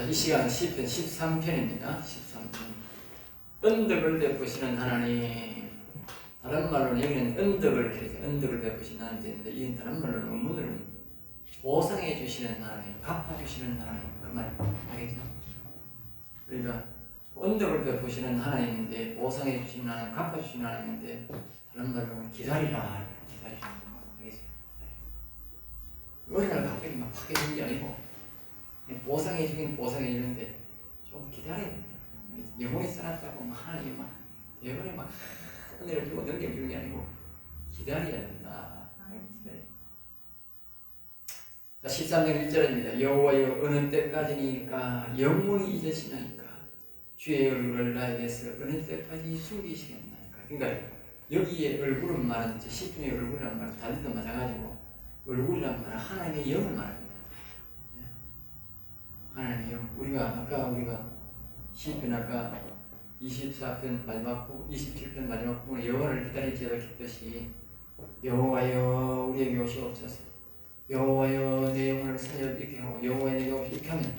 자, 이 시간은 10편 13편입니다. 13편. 은덕을 베푸시는 하나님. 다른 말로는 여기는 은덕을 은덕을 베푸시는 하나님인데 이 다른 말로는 원문으로는 보상해 주시는 하나님, 갚아 주시는 하나님 그 말 알겠죠? 그러니까 은덕을 베푸시는 하나님인데 보상해 주시는 하나님, 갚아 주시는 하나님인데 다른 말로는 기다리라 기다리라 알겠죠? 어느 날 갑자기 막확 해주는 게 아니고 보상해 주긴 보상해 주는데 좀 기다려야 된다. 영혼이 살았다고 막 하나님 막 대번에 막 은혜를 주고 넘겨주는 게 아니고 기다려야 된다. 기다려. 자 13장 1절입니다. 여호와여 어느 때까지니까 영원히 잊으시나이까 주의 얼굴을 나에게서 어느 때까지 숨기시겠나이까 그러니까 여기에 얼굴은 말은 10분의 얼굴이라는 말은 다리도 마찬가지고 얼굴이란 말은 하나님의 영을 말합니다. 예. 하나님의 영. 우리가 아까 우리가 10편 아까 24편 마지막 부 27편 마지막 부분에 여호와를 기다릴지어다 했듯이 여호와여 우리에게 오시옵소서. 여호와여 내 영혼을 살려 이렇게 하고 여호와여 내게 오시 이렇게 하면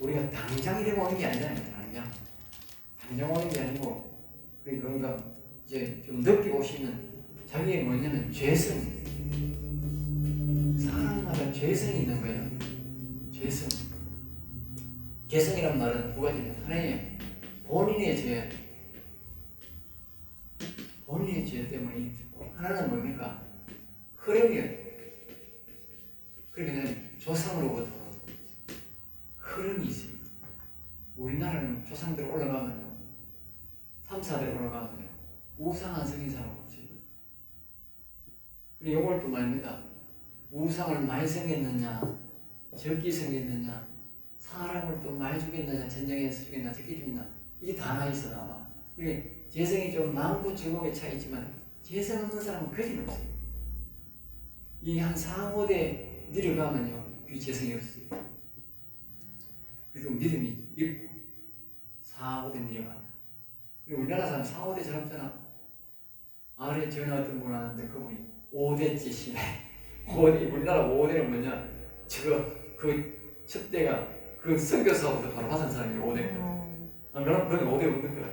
우리가 당장 이러고 오는 게 아니잖아요. 당장 당장 오는 게 아니고 그러니까 이제 좀 늦게 오시면 자기의 뭐냐면 죄성 사람마다 죄성이 있는 거예요. 죄성. 죄성이란 말은 두 가지입니다. 하나의 본인의 죄, 본인의 죄 때문에 하나는 뭡니까? 흐름이에요. 그러니까 조상으로부터 흐름이 있어요. 우리나라는 조상들 올라가면요. 3, 4대 올라가면요. 우상한 성인사람 없어요. 그리고 요걸 또 말입니다. 우상을 많이 생겼느냐, 적게 생겼느냐, 사람을 또 많이 죽였느냐, 전쟁에서 죽였느냐, 적게 죽였느냐, 이게 다 하나 있어, 나와. 그게 재성이 좀 많고 적음의 차이지만, 재성 없는 사람은 거진 없어요. 이 한 4, 5대 내려가면요, 그 재성이 없어요. 그리고 믿음이 있고, 4, 5대 내려가면. 그리고 우리나라 사람 4, 5대 잘 없잖아. 아래 전화 어떤 분 하는데 그분이 5대째 시대. 5대, 우리나라 5대는 뭐냐? 저거, 그, 첫 대가 그 선교사부터 바로 받은 사람이 5대거든. 아, 그럼 그런 5대 없는 거야.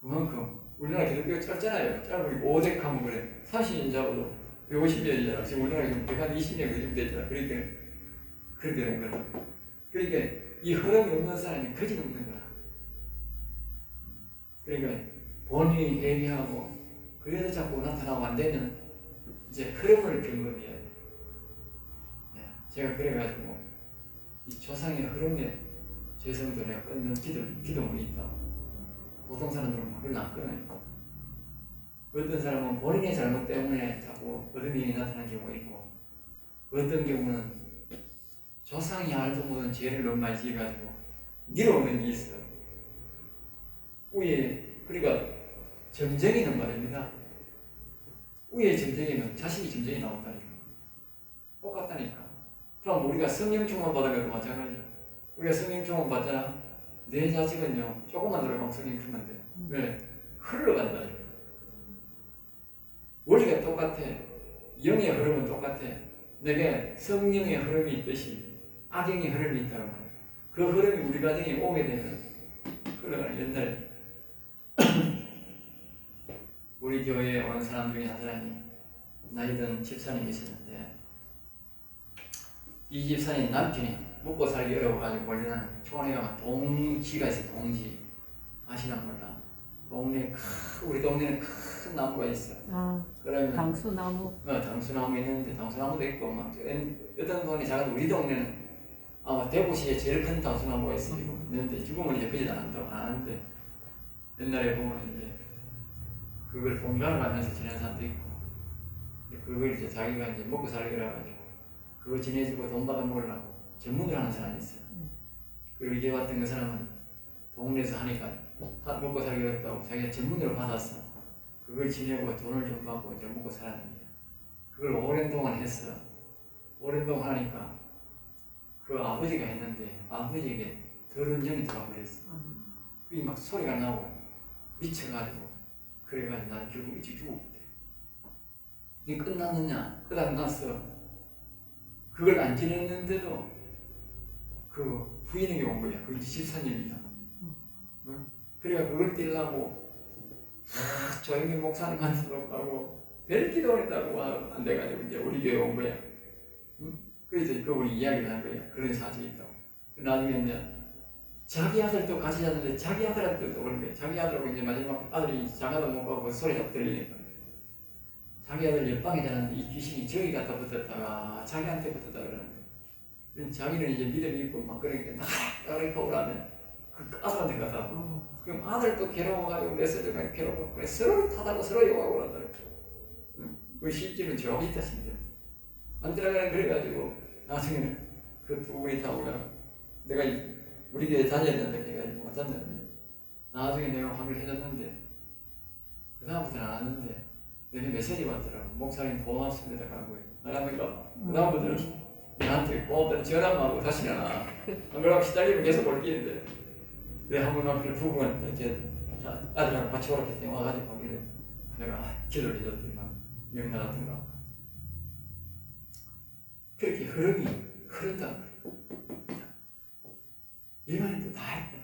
그만큼 우리나라 기독교가 짧잖아요. 짧으니 5대 하면 그래. 30년 잡아도 150년이잖아. 지금 우리나라 지금 120년 그쯤 됐잖아. 그러니까 그렇게 되는 거야. 그러니까 이 흐름이 없는 사람이 거짓 없는 거야. 그러니까 본인이 회개하고 그래서 자꾸 나타나고 안 되면 이제 흐름을 점검해야 돼. 예, 제가 그래가지고 이 조상의 흐름에 죄성들에 끊는 기도, 기도문이 있다. 보통 사람들은 그걸 안 끊어요. 어떤 사람은 본인의 잘못 때문에 자꾸 어떤 일이 나타나는 경우가 있고, 어떤 경우는 조상이 알도 못한 죄를 너무 많이 지어가지고 밀어오는 게 있어. 위에, 그러니까 점쟁이는 말입니다. 위에 점쟁이는 자식이 점쟁이 나온다니까. 똑같다니까. 그럼 우리가 성령 충만 받은 것도 마찬가지야. 우리가 성령 충만 받잖아. 내 자식은요, 조금만 들어가면 성령 충만 돼. 왜? 흘러간다니까. 원리가 똑같아. 영의 흐름은 똑같아. 내게 성령의 흐름이 있듯이 악영의 흐름이 있다고 말이야. 그 흐름이 우리 가정에 오게 되면 흘러가는 옛날에 우리 교회에 온 사람 중에 한 사람이 나이든 집사님이 있었는데 이 집사님 남편이 먹고 살기 어려워가지고 원래는 초원에 가면 동지가 있어 동지. 아시나 몰라. 동네 큰 우리 동네는 큰 나무가 있어 아, 그러면 당수나무. 어, 당수나무 있는데 당수나무도 있고 막 어떤 동네 작은 우리 동네는 아마 대구시에 제일 큰 당수나무가 있어 지금 있는데 지금은 이제 그지 안 한다고 안 하는데 옛날에 보면 이제 그걸 공간을 하면서 지내는 사람도 있고 그걸 이제 자기가 이제 먹고 살기라 가지고 그거 지내주고 돈 받아 먹으려고 전문을 하는 사람이 있어. 그리고 이제 왔던 그 사람은 동네에서 하니까 하- 먹고 살기 어렵다고 자기가 전문으로 받았어. 그걸 지내고 돈을 좀 받고 이제 먹고 살았는 거야. 그걸 오랜 동안 했어. 오랜 동안 하니까 그 아버지가 했는데 아버지에게 더러운 영이 들어와 버렸어. 그게 막 소리가 나고 미쳐가지고 그래가지고 나는 결국 일찍 죽었대. 이게 끝났느냐? 끝안 났어. 그걸 안 지냈는데도 그 부인에게 온 거야. 그 집사님이야. 응? 그래가 그걸 뛸라고 아, 조영기 목사님한테도 가고 별 기도했다고 안 돼가지고 이제 우리 교회 온 거야. 응? 그래서 그 우리 이야기를 한 거야. 그런 사실이 있다고. 나중에 이제 자기 아들도 같이 잤는데 자기 아들한테도 그런 거야. 자기 아들하고 이제 마지막 아들이 장가도 못 가고 소리가 들리니까. 자기 아들 옆방에 자는데 이 귀신이 저기 갖다 붙었다가 자기한테 붙었다 그러는. 그럼 자기는 이제 믿음이 있고 막 그러니까 나가라 이렇게 오라면 그 아들한테 갖다 어. 그럼 아들도 괴로워가지고 메시지가 괴로워 그래 서로 타다고 서로 욕하고 그러더라고 응? 그 실제로 저기 있다 신데 안 들어가는 그래가지고 나중에는 그 두 분이 다 오면 내가 이- 우리 교회 다녔는데 해가지고 왔었는데 나중에 내가 확인을 해줬는데 그 다음부터는 안 왔는데 내게 메시지 왔더라고. 목사님 고맙습니다. 하고 나갔는가 봐. 그 다음부터는 나한테 고맙다는 전화만 하고 다시는 안 와. 안 그러면 시달리면 계속 올기는데. 왜 한번 앞에 부부한테 이제 아들하고 같이 오라 했더니 와가지고 거기를 내가 기도를 해줬더니만 여기 나갔던가. 봐. 그렇게 흐름이 말이야 일반인도 다 했다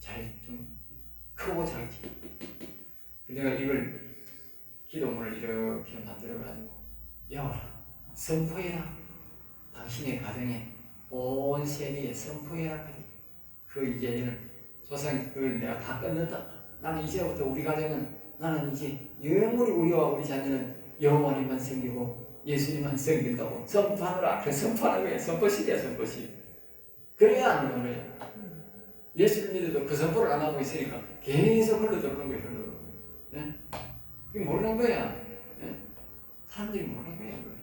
잘 좀 크고 잘지 내가 이걸 기도문을 이렇게 만들어가지고 여호라 선포해라 당신의 가정에 온 세계에 선포해라까지 그 이제 조상 그걸 내가 다 끊는다. 나는 이제부터 우리 가정은 나는 이제 영원히 우리와 우리 자녀는 여호와님만 섬기고 예수님만 섬긴다고 선포하노라. 그 선포하는 거야. 선포식이야 선포식. 그래야 안 하는 거야. 예수를 믿어도 그 선포를 안 하고 있으니까 계속 거야. 예? 그게 모르는 거야. 예? 사람들이 모르는 거야. 그걸.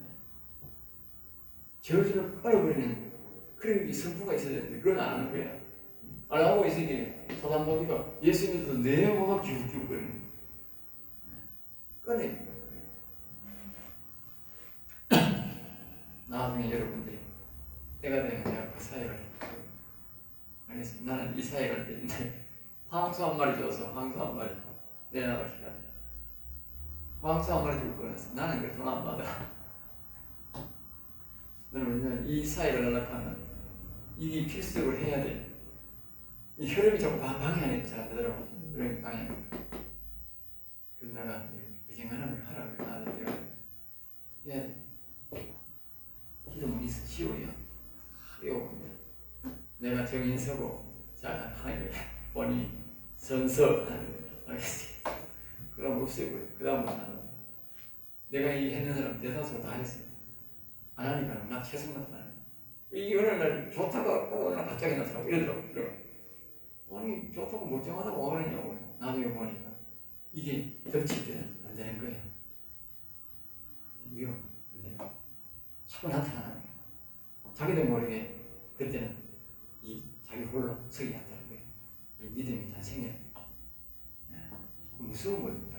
예? 저주를 끊어버리는 그런 게 선포가 있어야 되는데 그건 안 하는 거야. 안 하고 있으니 사단마귀가 예수 믿어도 내 뭐가 기웃기웃 거리는 거야. 꺼내. 나중에 여러분들이 때가 되면 내가 그 사역을 알겠습니다. 나는 이 사역을 했는데 황소 한 마리 줘서 황소 한 마리. 황 마리 주고 끊었어. 나는 그돈안 받아. 그러면 이 사역을 하려면 이게 필수적으로 해야 돼. 이 흐름이 자꾸 방- 방해하니까 잘안 되더라고. 그런 방해. 그래서 내가 의정하나를 하라고 나한테 내가 해야 돼. 기도문이 쉬워요. 외워보면 내가 정인 서고 자 하는 거야. 본이 선서 하는 거야. 알겠지? 그럼 없애고요. 그 다음부터 나는 내가 이 했는 사람 대다수가 다 했어요. 안 하니까 나 최선 나타나요. 이 어느 날 어느 날 갑자기 나타나고 이러더라고. 그래. 아니 좋다고 멀쩡하다고 왜 그러냐고. 나중에 보니까 이게 겹칠 때는 안 되는 거예요. 위험 안 되는 거예요. 자꾸 나타나는 거예요. 자기도 모르게 그때는 이 자기 홀로 서기 한다는 거예요. 이 믿음이 다 생겨요. 네. 무서운 거예요.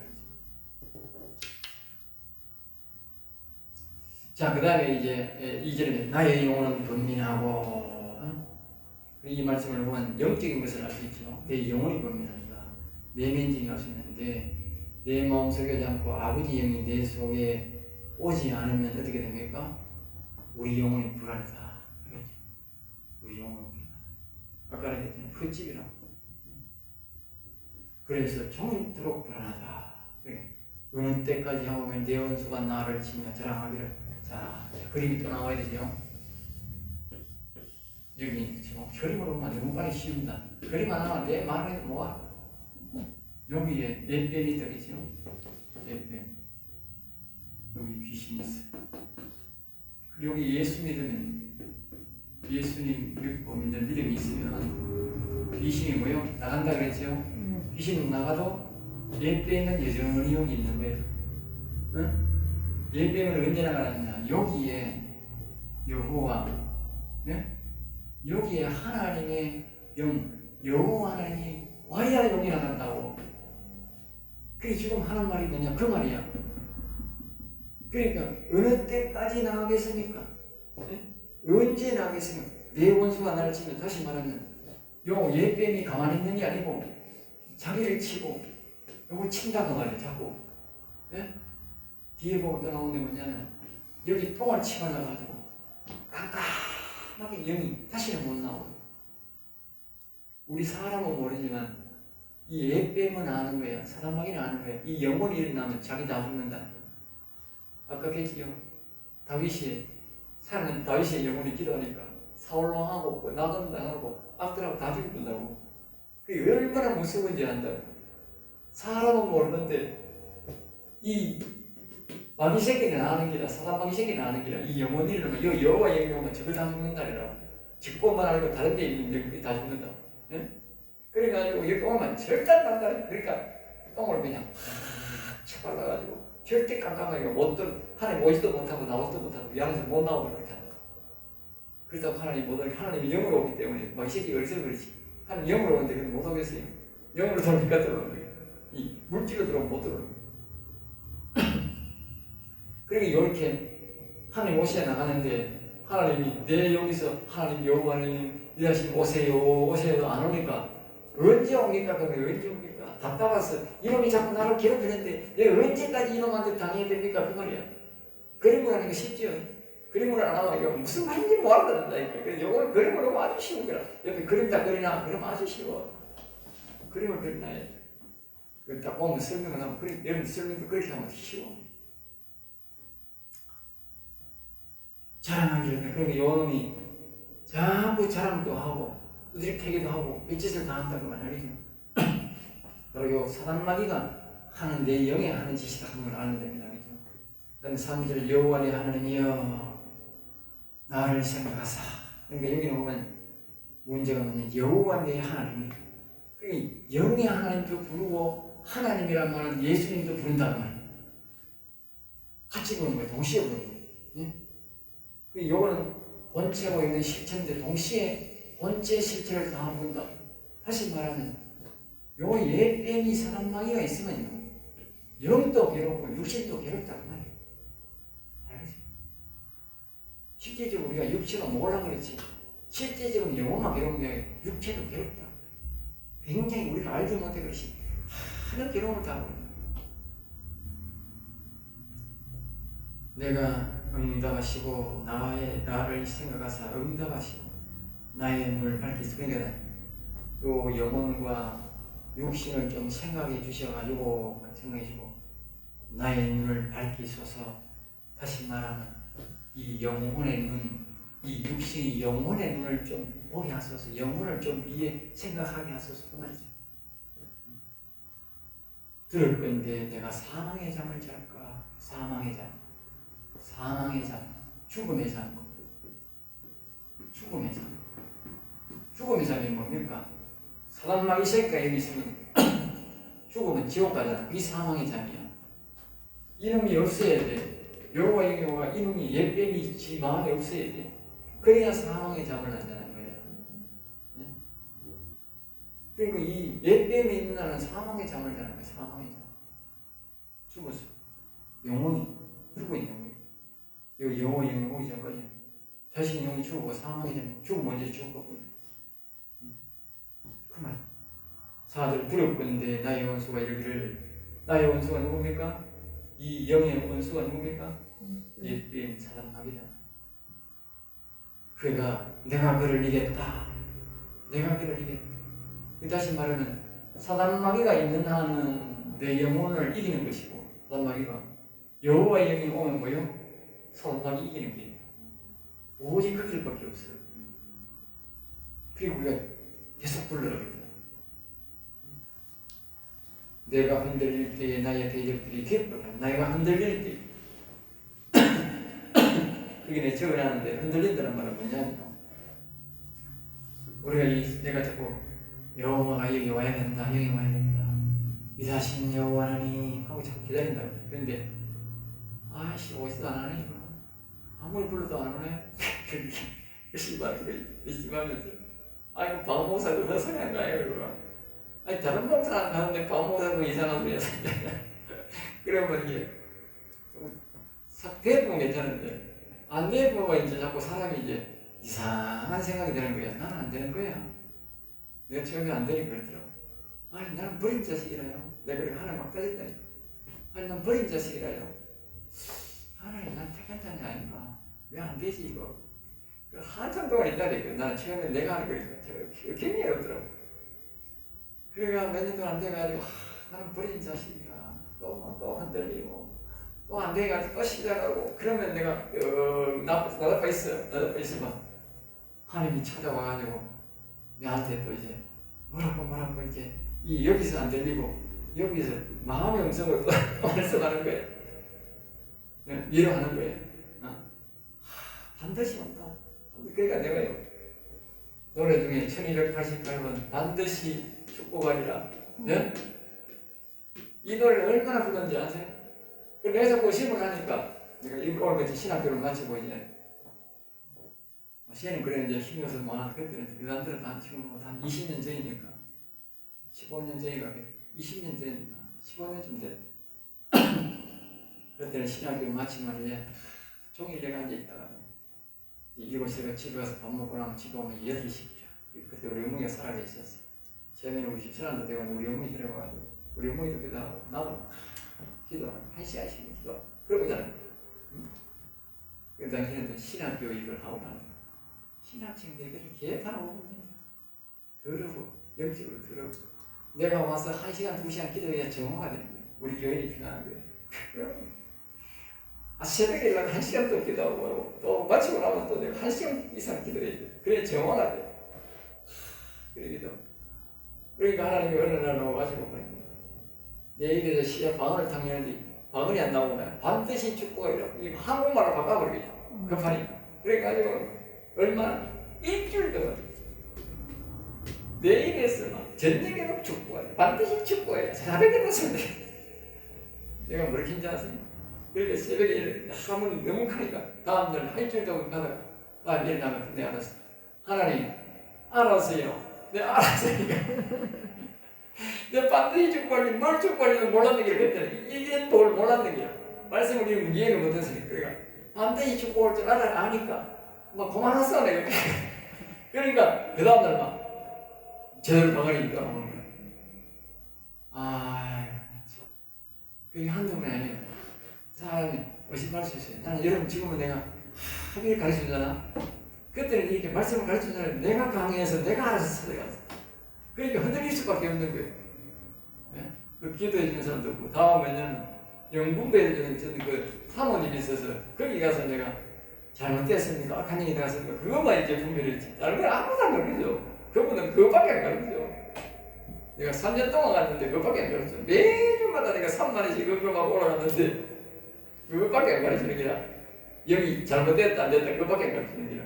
자, 그 다음에 이제 이절에 나의 영혼은 번민하고 어? 이 말씀을 보면 영적인 것을 알 수 있죠. 내 영혼이 번민한다. 내면적인 알수 있는데 내 마음 속에 않고 아버지 영이 내 속에 오지 않으면 어떻게 됩니까? 우리 영혼이 불안하다. 그렇죠? 우리 영혼은 불안하다. 아까 얘기했잖아요. 흙집이라고. 그래서 종일토록 불안하다. 그래. 어느 때까지 하면 내 원수가 나를 치며 자랑하기를 자, 그림이 또 나와야 되죠. 여기 지금 그림으로만 너무 빨리 씌운다. 그림 하나만 내 말을 모아. 여기에 네 뱀이 들이죠. 네 뱀. 여기 귀신이 있어. 그리고 여기 예수 믿으면 예수님 믿고 믿는 믿음이 있으면 귀신이 뭐요? 나간다 그랬죠. 음. 귀신은 나가도 내 뱀은 여전히 여기 있는 거예요. 응? 예배는 언제 나가느냐? 여기에 여호와, 네? 여기에 하나님의 영, 여호와 하나님이 와야 여기 나간다고. 그게 지금 하는 말이 뭐냐? 그 말이야. 그러니까 어느 때까지 나가겠습니까? 네? 언제 나가겠습니까? 내 원수가 나를 치면 다시 말하면 요 예뱀이 가만히 있는 게 아니고 자기를 치고 요걸 친다고 말이야 자꾸. 네? 뒤에 보고 또 나오는 게 뭐냐면 여기 똥을 깡깡 사막의 영이 다시는 못 나오고 우리 사람은 모르지만 이 예뱀은 아는 거야 사단마귀는 아는 거야 이 영혼이 일어나면 자기 다 죽는다. 아까 했지요? 다윗이 사는 다윗의 영혼이 기도하니까 사울왕하고 그 나돈 당하고 악들하고 다 죽는다고. 그게 얼마나 무서운지 안다고 사람은 모르는데 이 마귀 새끼는 아는 기라 사단 마귀 새끼는 아는 기라 이 영혼이 일어나면 여 여호와 오면 저걸 다 죽는다리라 직권만 알고 다른 데 있는 영들이 다 죽는다 예? 그래가지고 여기 오면 절대 안 간다 그러니까 똥을 그냥 팍 발라가지고 절대 깜깜하게 못 들, 하나님 오지도 못하고 나오지도 못하고 양에서 못 나오고 그렇게 한다. 그렇다고 하나님 못 오게 하나님이 영으로 오기 때문에 막이 새끼 어리서 그렇지. 하나님 영으로 오는데 그건 못 오겠어요. 영으로 들어오니까 들어오는 거예요. 이 물질로 들어오면 못 들어오는 거예요. 그러니까 이렇게 하나님 오시에 나가는데 하나님이 내 여기서 하나님 여호와님 일하시면 오세요 오세요 안 오니까 언제 옵니까? 그러면 언제 옵니까? 답답해서 이놈이 자꾸 나를 괴롭히는데 내가 언제까지 이놈한테 당해야 됩니까? 그 말이야. 그림을 하는 게 쉽죠 그림을 안 하면 이거 무슨 말인지 못 알아듣는다니까 그래서 요거는 그림으로 아주 쉬운 거라. 옆에 그림 다 그리나? 그럼 아주 쉬워. 그림을 그리나야 그딱 보면 설명을 하면 그림 여러분 설명도 그렇게 하면 쉬워 자랑하기를 그러니까 요 놈이 자꾸 자랑도 하고 두드리 패기도 하고 윗짓을 다 한다고 말하죠. 요 사단마귀가 하는 내 영에 하는 짓이다 하는 걸 알면 됩니다. 그죠? 그다음에 3절 여호와의 하나님이여 나를 생각하사 그러니까 여기는 보면 문제가 뭐냐 여호와 내 하나님이 그 영의 하나님도 부르고 하나님이란 말은 예수님도 부른다는 말 같이 부르는 거예요. 동시에 부르는 거예요. 예? 그 요거는 본체고 이거는 실체인데 동시에 본체 실체를 다 부른다. 다시 말하면 요 예뱀이 사람마귀가 있으면요 영도 괴롭고 육신도 괴롭다고 말이에요. 알겠지? 실제적으로 우리가 육체가 몰라 그렇지 실제적으로 영혼만 괴로운 게 육체도 괴롭다. 굉장히 우리가 알지 못해 그렇지 하는 괴로움을 다 하고 있는 내가 응답하시고 나의 나를 생각하사 응답하시고 나의 눈을 밝히시고 그러니까 요 영혼과 육신을 좀 생각해 주셔가지고 생각해 주고 나의 눈을 밝히소서. 다시 말하면 이 영혼의 눈, 이 육신이 영혼의 눈을 좀 보게 하소서. 영혼을 좀 위에 생각하게 하소서. 그 말이죠. 들을 건데 내가 사망의 잠을 잘까? 사망의 잠 사망의 잠, 죽음의 잠, 죽음의 잠. 죽음의 잠이 뭡니까? 사단마귀 새끼가 여기 있으면 죽으면 지옥 가잖아. 이 사망의 잠이야. 이놈이 없어야 돼. 여호와 여호와 이놈이 예뱀이 지 마음에 없어야 돼. 그래야 사망의 잠을 한다는 거야. 네? 그리고 이 예뱀이 있는 날은 사망의 잠을 자는 거야. 사망의 잠. 죽었어. 영혼이 죽어 있는 거야. 이 영어 오기 전까지 자신 영이 죽고 사망이 되면 죽으면 먼저 죽을 거거든. 그 말. 사들 두렵건데 나의 원수가 이르기를 나의 원수가 누굽니까? 이 영의 원수가 누굽니까? 옛뱀 사단 마귀다. 그가 내가 그를 이겼다. 내가 그를 이겼다. 그 다시 말하면 사단 마귀가 있는 한은 내 영혼을 이기는 것이고 사단 마귀가 여호와의 영이 오면 뭐요? 사단마귀 이기는 길이야. 오직 그 길밖에 없어요. 그리고 우리가 계속 불러라게 돼요. 내가 흔들릴 때에 나의 대적들이 기뻐라. 내가 흔들릴 때. 그게 내 적어놨는데 흔들린다는 말은 뭐냐면 우리가 이 내가 자꾸 여호와가 여기 와야 된다. 여기 와야 된다. 위사신 여호와 하나님 하고 자꾸 기다린다. 그런데 아씨 오지도 안 하네. 아무리 불러도 안 오네. 말하고 열심히 하면서 아이고 박목사도 그런 소리 한 거예요 그거. 아니 다른 목사 안 가는데 박목사도 이상한 소리 하잖아. 그러면 이게 싹 대부분 괜찮은데 안 대부분 이제 자꾸 사람이 이제 이상한 생각이 드는 거야. 나는 안 되는 거야. 내가 처음에 안 되니 그러더라고. 아니 나는 버린 자식이라요. 내가 그렇게 하나님 막 따졌다니까. 아니 난 버린 자식이라요. 하나님 난 택한 자녀 아닌가? 왜 안 되지 이거? 그 한참 동안 니까 나는 처음에 내가 하는 거니까 저 굉장히 어렵더라고. 그래가 몇년 동안 안 돼가지고 하, 나는 버린 자식이야. 또또 흔들리고 또 안 돼가지고 또 시작하고 그러면 내가 어, 나 나다파 있어 나다파 있으면 하나님이 찾아와가지고 내한테 또 이제 뭐라고 뭐라고 이제 이 여기서 안 들리고 여기서 마음의 또 말씀하는 거예요. 예, 위로하는 거예요. 반드시 온다. 그러니까 내가 노래 중에 1288번 반드시 축복하리라. 예? 이 노래를 얼마나 부른지 아세요? 그 내가 자꾸 시험을 하니까 내가 이 오늘 같이 신학교를 마치고 이제 시에는 그래 이제 힘이 없어서 많아 그때는 그 사람들은 다 지금 뭐한 20년 전이니까 15년 전이가 20년 전이니까 15년쯤 됐 그때는 신학교를 마치면 이제 종일 내가 앉아 있다가 일곱 시에 집에 가서 밥 먹고 나면 집에 오면 8시입니다 그때 우리 어머니가 살아계 있었어 처음에는 우리 집사람도 되고 우리 어머니 데려가가지고 우리 어머니도 기도하고 나도 기도하고 한 시간씩 기도 그러고 자는 거야 응? 그 당시에는 또 신학 교육을 하고 가는 거야 신학생들이 개판하고 오거든요. 더러고 영적으로 더러고. 내가 와서 한 시간 두 시간 기도해야 정화가 되는 거예요. 우리 교회를 평안한 거예요 아, 새벽에 일어나면 한 시간 또 기도하고 또 마치고 나면 또 내가 한 시간 이상 기도해야 돼. 그래 정화가 돼. 그래 기도. 그러니까 하나님이 어느 날 와가지고 그러니까 내 입에서 시야 방언을 탕했는데 방언이 안 나오면 반드시 축구가 이라고 이 한국말로 바꿔버리겠죠. 급하니. 그래가지고 얼마나 일주일 동안 내 입에서 막 전쟁에도 축구가 반드시 축구해야 새벽에 됐습니다. 내가 인지 아세요? 그러니까 새벽에 하면 너무 크니까 다음날 한 일주일 동안 가다가 다음 일어나면 내 알았어. 하나님 알았어요. 내 알았어요. 내 반드시 축구하니 뭘 축구하니도 몰랐는 게 그랬더니 이게 뭘 몰랐는 게야. 말씀을 이해는 이해를 못했으니까 그러니까 반드시 축구할 줄 알아 아니까 막 그만했어 내가. 그러니까 그 다음날 막 제대로 방언이 있다 오는 거야. 아, 그게 한두 번이 아니에 요. 사람이 의심할 수 있어요. 나는 여러분 지금은 내가 합의를 가르쳐 주잖아. 그때는 이렇게 말씀을 가르쳐 주잖아요. 내가 강해서 내가 알아서 찾아가서. 그러니까 흔들릴 수밖에 없는 거예요. 예? 그 기도해 주는 사람도 없고 다음에는 영분배해 주는 저는 그 사모님이 있어서 거기 가서 내가 잘못됐습니까? 악한 일이 나갔습니까? 그것만 이제 분별을 했지. 다른 건 아무도 안 가르쳐. 그분은 그것밖에 안 가르쳐. 내가 3년 동안 갔는데 그것밖에 안 가르쳐. 매주마다 내가 3만원씩 그거만 올라갔는데 그것밖에 안 가르치는 게라 여기 잘못됐다 안 됐다 그것밖에 안 가르치는 게라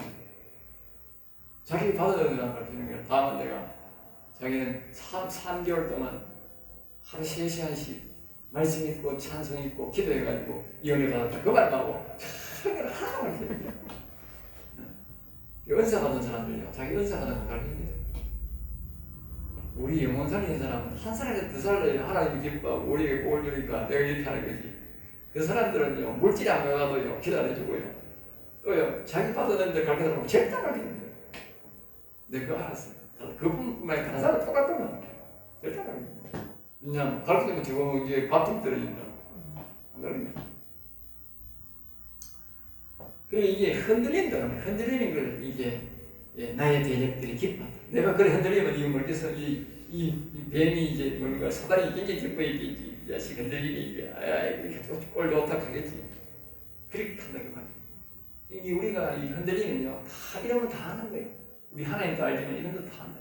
자기 받아들는 안 가르치는 게라 다음은 내가 자기는 3, 3개월 동안 하루 3시간씩 말씀 읽고 찬송 읽고 기도해가지고 연애 받았다. 그 말만 하고 하나 가르치는 게라 은사 받은 사람들요 자기 은사 받은 거 가르치는 우리 영원 살리는 사람은 한 살에 두 살에 하나님이 기뻐하고 우리에게 복을 주니까 내가 이렇게 하는 거지 그 사람들은요 물질이 안 가가도요 기다려주고요. 또요 자기 받아낸 데 가르쳐 달라고 절대 안 가르치는 거예요. 내가 그거 알았어요. 그분만이 다른 사람 똑같으면 절대 안 거예요. 그냥 가르치면 지금 이제 밥통 떨어진다 안 가르치는 그래 이게 흔들린다 흔들리는 걸 이제 예, 나의 대적들이 기뻐한다. 내가 그래 흔들리면 이 멀리서 이, 이, 이 뱀이 이제 뭔가 사단이 굉장히 기뻐 있겠지. 이 자식 흔들리니까 아 이렇게 꼴 좋다 하겠지. 그렇게 한다고 말이야. 이 우리가 이 흔들리면요 다 이런 거다 하는 거예요. 우리 하나님 도 알지만 이런 거다 한다.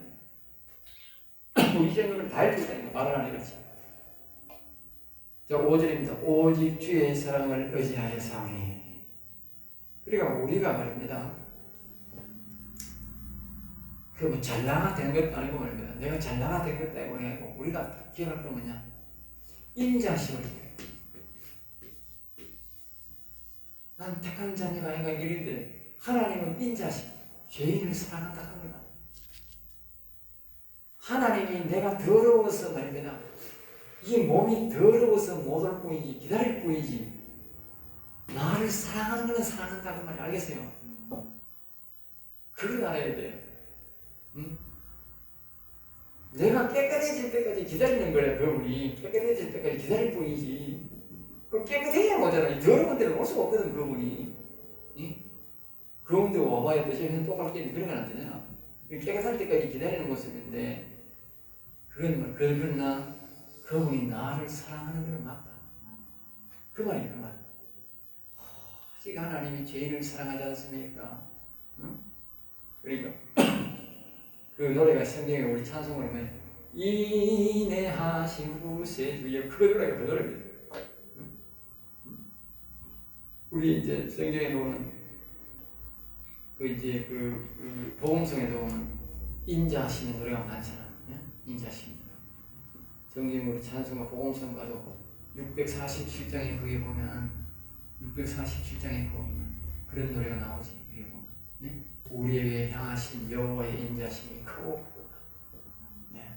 우리 생각을 다할수 있다니까 말을 안 해야지. 자 5절입니다. 오직 주의 사랑을 의지하여 사오니 그러니까 우리가 말입니다. 그뭐 잘나가 되는 것도 아니고 말입니다. 내가 잘나가 된것 때문에 아니고 우리가 기억할 건 뭐냐 인자심을 난 택한 자녀가 아닌가 이런데 하나님은 인자심 죄인을 사랑한다 합니다. 하나님이 내가 더러워서 말입니다 이 몸이 더러워서 못 올 뿐이지 기다릴 뿐이지 나를 사랑하는 것은 사랑한다고 말이 알겠어요? 그걸 알아야 돼요. 응? 내가 깨끗해질 때까지 기다리는 거야, 그분이. 깨끗해질 때까지 기다릴 뿐이지. 그 깨끗해야 오잖아. 더러운 데는 올 수가 없거든, 그분이. 응? 그런데 와봐야 또 저기는 똑같겠는데 그런 건 안 되잖아. 깨끗할 때까지 기다리는 모습인데 그건 뭐 그러나 그분이 나를 사랑하는 건 맞다. 그 말이야 그 말. 오직 하나님이 죄인을 사랑하지 않습니까? 응? 그러니까 그 노래가 성경에 우리 찬송을 인내하신 구세주여 그 노래가 그 노래입니다. 응? 우리 이제 성경에 보면 그 이제 그, 그 보험성에도 보면 인자하시는 노래가 많잖아. 예? 인자하시는 노래. 성경 우리 찬송가 보험성 가도 647장에 거기 보면 647장에 보면 그런 노래가 나오지. 그게 보면 예? 우리에게 향하신 여호와의 인자심이 크고 네.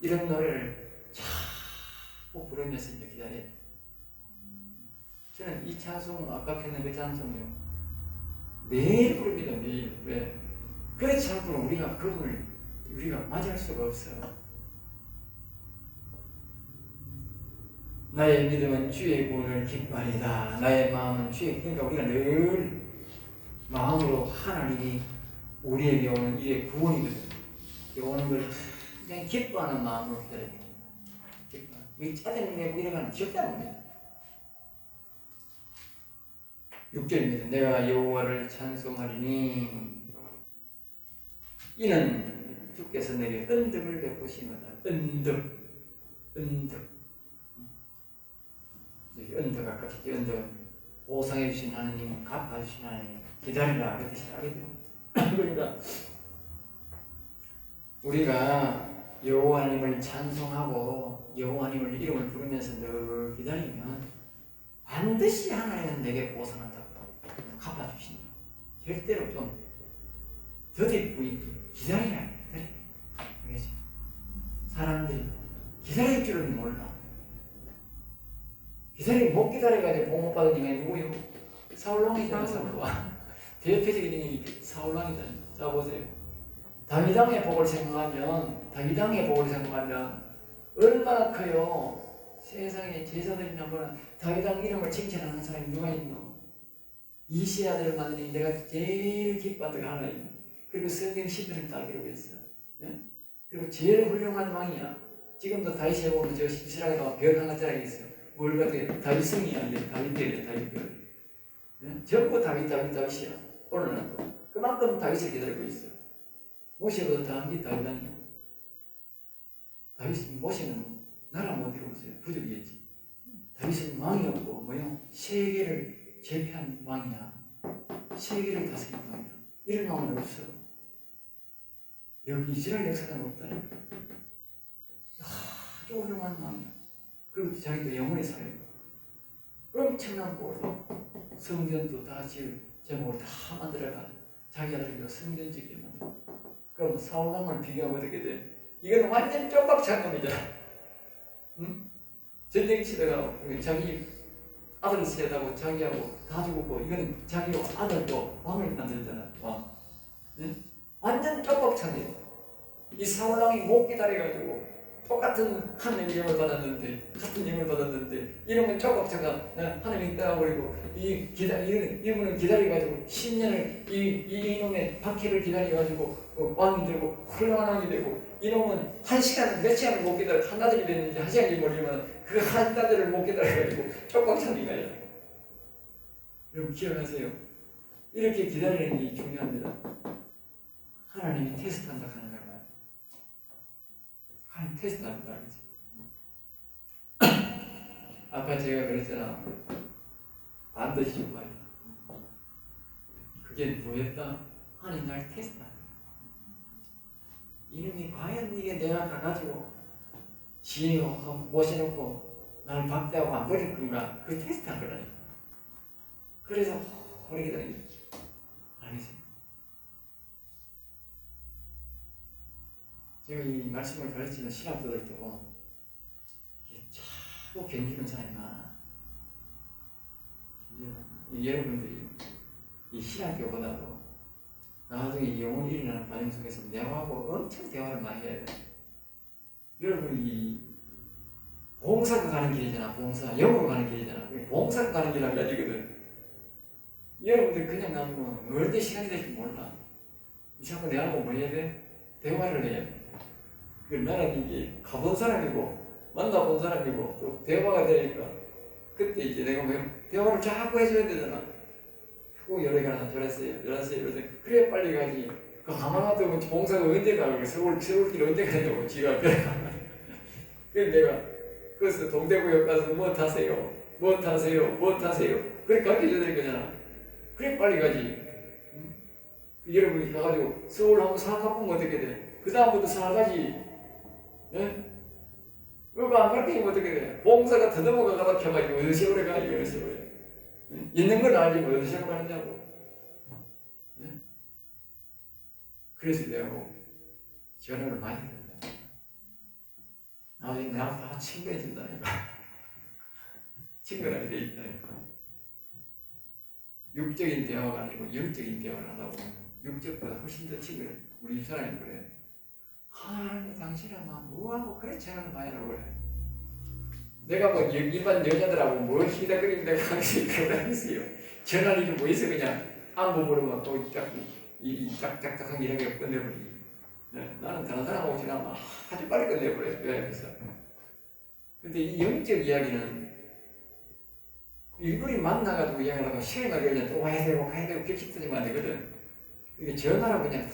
이런 노래를 자꾸 부르면서 이제 기다려야 돼. 저는 이 찬송 아까 했는 그 찬송요. 매일 부릅니다 매일. 왜? 그렇지 않고는 우리가 그분을 우리가 맞이할 수가 없어요. 나의 믿음은 주의 구원을 기뻐하리다 나의 마음은 주의 그러니까 우리가 늘 마음으로 하나님이 우리에게 오는 이게 구원이거든. 오는 걸 굉장히 기뻐하는 마음으로 기다려야 돼. 기뻐 이 짜증내고 절대 안 옵니다 6절입니다. 내가 여호와를 찬송하리니 이는 주께서 내게 은덕을 베푸시마다. 은덕 은덕 여기 은덕 아까 했지. 은덕 보상해 주신 하나님 갚아 주신 하나님 기다리라 그 뜻이 알겠죠? 그러니까 우리가 여호와 님을 찬송하고 여호와 님을 이름을 부르면서 늘 기다리면 반드시 하나님은 내게 보상한다고 갚아주신다. 절대로 좀 더디 부이 기다리라. 기다려. 알겠지? 사람들이 기다릴 줄은 몰라. 기다리 못 기다려가지고 복못 받은 인간이 누구요? 사울왕이잖아, 사울왕. 대표적인 인이 사울왕이다. 자 보세요. 다윗왕의 복을 생각하면 다윗왕의 복을 생각하면 얼마나 커요. 세상에 제자들이 나보나 다윗왕 이름을 칭찬하는 사람이 누가 있노? 이시 아들을 만나니 내가 제일 기뻐하는 하나님. 그리고 성경 시편을 다 기록했어. 예? 그리고 제일 훌륭한 왕이야. 지금도 다윗에 보면 저 이스라엘가 별 하나 짜리 있어. 뭘 같아? 다윗성이야. 이게 다윗별이야. 다윗별. 예? 전부 다윗, 다윗, 다윗이야. 오늘은 또. 그만큼 다윗을 기다리고 있어. 모세보다 다한 게 다윗왕이야. 다윗, 모세는 나라 못 이루었어요. 부족이었지. 다윗은 왕이었고 뭐요? 세계를 제패한 왕이야. 세계를 다스린 왕이야. 이런 왕은 없어. 여기 이스라엘 역사는 없다니까. 아주 훌륭한 왕이야. 그리고 또 자기도 영원히 살아요. 엄청난 복으로 성전도 다 지을 제목을 다 만들어가지고 자기 아들이 성전 짓게 만들어. 그럼 사울왕을 비교하면 어떻게 돼? 이건 완전 쪽박찬 놈이잖아. 응? 전쟁 치다가 자기 아들 세다고 자기하고 다 죽었고 이거는 자기 아들도 왕을 만들잖아 왕 응? 완전 쪽박찬이에요 이 사울왕이 못 기다려가지고 똑같은 하나님의 영을 받았는데 같은 영을 받았는데 이러면 쪽박차가 하나님이 따라버리고 이 기다 이분은 기다려가지고 10년을 이, 이 이놈의 박해를 기다려가지고 어, 왕이 되고 훌륭한 왕이 되고 이놈은 한 시간 몇 시간을 못 기다려 한나들이 됐는지 한 시간이 걸리면 그 한나들을 못 기다려가지고 쪽박차니까요. 여러분 기억하세요. 이렇게 기다리는 게 중요합니다. 하나님이 테스트한다. 하나님 테스트한다 그러지. 아까 제가 그랬잖아. 반드시 요구하리 그게 뭐였다? 하나님 날 테스트한다. 이놈이 과연 이게 내가 가가지고 지혜가 모셔놓고 나를 박대하고 안 버릴 건가? 그 테스트한 거라니. 그래서 오래 기다리죠. 알겠어요? 제가 이 말씀을 가르치는 신학도들 도 자꾸 견디는 사람이 많아. 여러분들이 이 신학교보다도 나중에 영혼이 일어나는 과정 속에서 내하고 엄청 대화를 많이 해야 돼. 여러분이 봉사가 가는 길이잖아, 봉사. 영으로 가는 길이잖아. 봉사가 가는 길은 아니거든. 여러분들 그냥 가면 뭐 언제 시간이 될지 몰라. 자꾸 내하고 뭐 해야 돼? 대화를 해야 돼. 그 나는 이게 가본 사람이고 만나본 사람이고 또 대화가 되니까 그때 이제 내가 뭐 대화를 자꾸 해줘야 되잖아. 자꾸 열에 가나 저랬어요, 저랬어요, 이러서 그래 빨리 가지. 그 가만 놔두면 봉사가 언제 가고 서울 서울길 언제 가냐고 지가 그래. 그래서 내가 그래서 동대구역 가서 뭐 타세요, 뭐 타세요, 뭐 타세요. 그래 가르쳐줘야 될 거잖아. 그래 빨리 가지. 응? 여러분이 가가지고 서울 한번 사 가보면 어떻게 돼? 그 다음부터 사 가지. 예? 그거 안 가르치면 어떻게 돼? 봉사가 더듬어가 가다 펴가지고 어느 세월에 가지 어느 세월에. 예? 있는 건 알지 뭐 어느 세월 가느냐고. 예? 그래서 내가 뭐 전화를 많이 했다. 나중에 나랑 다 친근해진다니까. 친근하게 돼 있다니까. 육적인 대화가 아니고 영적인 대화를 하다 보면 육적보다 훨씬 더 친근해. 우리 집사람이 그래. 하나님 당신은 막 뭐하고 전화를 많이 하라고 그래. 내가 뭐 여- 일반 여자들하고 뭘 희다거리면 내가 당신이 그러겠어요. 전화를 뭐 있어 그냥 안부 물으면 또 짝, 이, 이 짝짝짝하게 이렇게 끝내버리지. 네, 나는 다른 사람하고 지나면 아주 빨리 끝내버려요. 그래서. 근데 이 영적 이야기는 일부러 만나가지고 이야기를 하고 시간이 걸리면 또 와야 되고 가야 되고 격식 터지면 안 되거든. 이게 전화로 그냥 다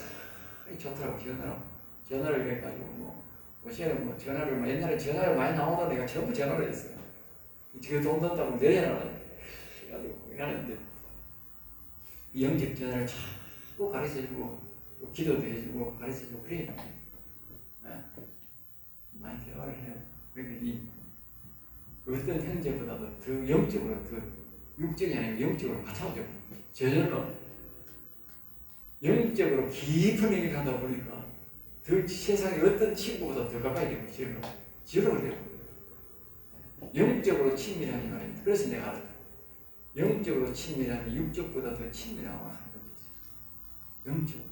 좋더라고 전화로. 전화를 해가지고 뭐 요새는 뭐 전화를 뭐 옛날에 전화를 많이 나오다 내가 전부 전화를 했어요. 지금 돈 든다고 내려놔. 해가지고 이러는데 이 영적 전화를 자꾸 가르쳐주고 또 기도도 해주고 가르쳐주고 그래. 네. 많이 대화를 해요. 그러니까 이 어떤 형제보다도 더 영적으로 더 육적이 아니고 영적으로 가까워져. 저절로 영적으로 깊은 얘기를 하다 보니까 더 세상에 어떤 친구보다 더 가까이 되고 저절로 저절로 되고 영적으로 친밀하니 말입니다. 그래서 내가. 영적으로 친밀하면 육적보다 더 친밀하고 하는 거지. 영적으로.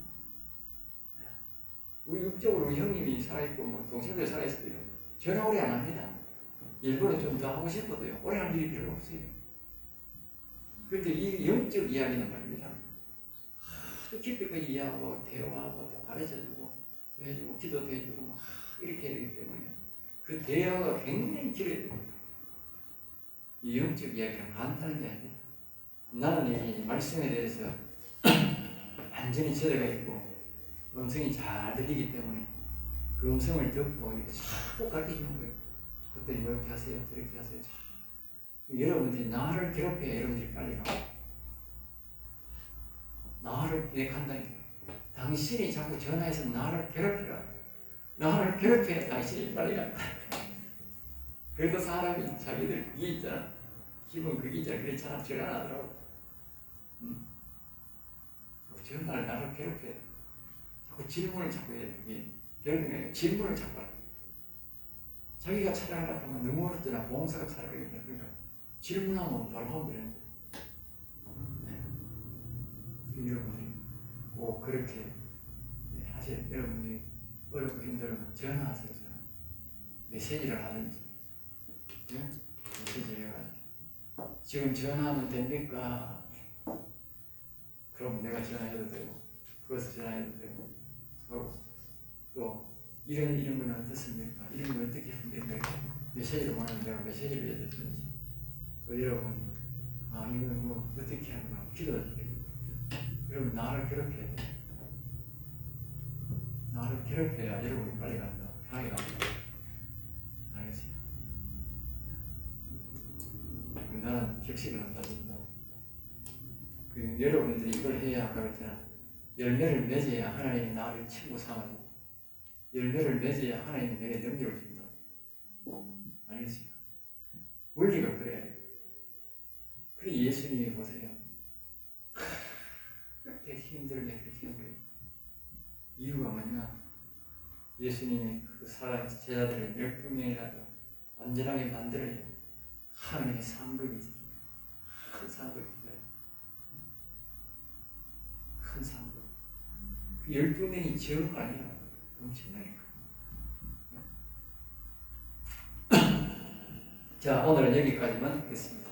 우리 육적으로 형님이 살아있고 뭐 동생들 살아있어요. 전화 오래 안 합니다. 일부러 좀 더 하고 싶어도요. 오래 할 일이 별로 없어요. 그런데 이 영적 이야기는 말입니다. 아주 깊이까지 이해하고 대화하고 또 가르쳐주고 또 해주고 기도도 해주고 막 이렇게 해야 되기 때문에 그 대화가 굉장히 길어야 돼요. 이 영적 이야기는 간단한 게 아니에요. 나는 이 말씀에 대해서 완전히 저대가 있고 음성이 잘 들리기 때문에 그 음성을 듣고 이렇게 자꾸 가르쳐 주는 거예요. 그때 이렇게 하세요, 저렇게 하세요. 자, 여러분들이 나를 괴롭혀야 여러분들이 빨리 가. 나를 내 간다니까. 당신이 자꾸 전화해서 나를 괴롭히라. 나를 괴롭혀야 당신이 간다. 그래도 사람이 자기들 그게 있잖아. 기분 그게 있잖아. 그래 사람 전화 안 하더라고. 음. 전화를 나를 괴롭혀야 돼. 자꾸 질문을 자꾸 돼. 이게 게 아니라 질문을 자꾸 하라. 자기가 찾아가려고 하면 너무 어렵잖아. 봉사가 찾아가겠다. 그러니까 질문하면 바로 하면 되는데. 네. 여러분들이 꼭 그렇게 네, 하세요. 여러분들이 어렵고 힘들면 전화하세요. 전화. 메시지를 하든지. 네? 메시지를 해가지고. 지금 전화하면 됩니까? 그럼 내가 전화해도 되고, 그것을 전화해도 되고, 또, 또 이런 이런 건 어떻습니까? 이런 건 어떻게 하면 됩니까? 메시지를 보내면 내가 메시지를 해드리든지 또 여러분 아 이거는 뭐 어떻게 하는 거야 기도해드 그러면 나를 돼 나를 괴롭혀야 여러분이 빨리 간다 편하게 간다 알겠습니다 그 나는 격식을 안 따진다고 그 여러분들이 이걸 해야 아까 그랬잖아 열매를 맺어야 하나님이 나를 친구 삼아주고 열매를 맺어야 하나님이 내게 능력을 준다. 알겠습니까? 원리가 그래. 그래 예수님이 보세요. 힘들게 그렇게 한 거예요. 이유가 뭐냐? 예수님이 그 사람 제자들을 열두 명이라도 완전하게 만들어요. 하나님의 상급이지. 큰 상급이지. 큰 상급. 그 열두 명이 적은 거 아니야. 엄청나니까. 자, 오늘은 여기까지만 하겠습니다.